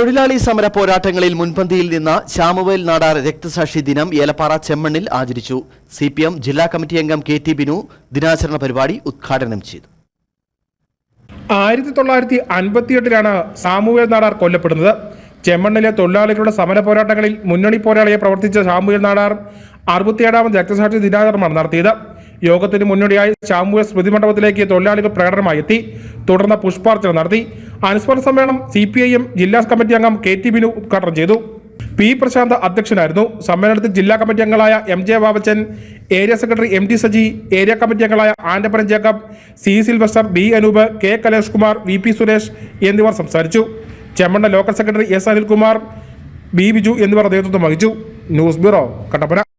തൊഴിലാളി സമര പോരാട്ടങ്ങളിൽ മുൻപന്തിയിൽ നിന്ന ശാമുവേൽ നാടാർ രക്തസാക്ഷി ദിനം ഏലപ്പാറ ചെമ്മണ്ണിൽ ആചരിച്ചു. സി പി എം ജില്ലാ കമ്മിറ്റി അംഗം കെ ടി ബിനു ദിനാചരണ പരിപാടി ഉദ്ഘാടനം ചെയ്തു. ആയിരത്തി തൊള്ളായിരത്തി അൻപത്തിയെട്ടിലാണ് സാമൂഹ്യ നാടാർ കൊല്ലപ്പെടുന്നത്. ചെമ്മണ്ണിലെ തൊഴിലാളികളുടെ സമര പോരാട്ടങ്ങളിൽ മുന്നണി പോരാളിയെ പ്രവർത്തിച്ച സാമൂഹ്യ നാടാർ അറുപത്തിയേഴാമത് രക്തസാക്ഷി ദിനാചരണമാണ് നടത്തിയത്. യോഗത്തിന് മുന്നോടിയായി സാമൂഹ്യ സ്മൃതി മണ്ഡപത്തിലേക്ക് തൊഴിലാളികൾ പ്രകടനമായി എത്തി തുടർന്ന് പുഷ്പാർച്ചന നടത്തി. അനുസ്മരണ സമ്മേളനം സി പി ഐ എം ജില്ലാ കമ്മിറ്റി അംഗം കെ ടി ബിനു ഉദ്ഘാടനം ചെയ്തു. പി പ്രശാന്ത് അധ്യക്ഷനായിരുന്നു. സമ്മേളനത്തിൽ ജില്ലാ കമ്മിറ്റി അംഗങ്ങളായ M J Babachan area secretary M T Saji area committee അംഗങ്ങളായ Andappan Jacob C Silvester B Anoop K Kalesh Kumar V P Suresh എന്നിവർ സംസാരിച്ചു. Chemmanna local secretary S Anilkumar B Biju എന്നിവർ നേതൃത്വം വഹിച്ചു. News bureau Kattappana.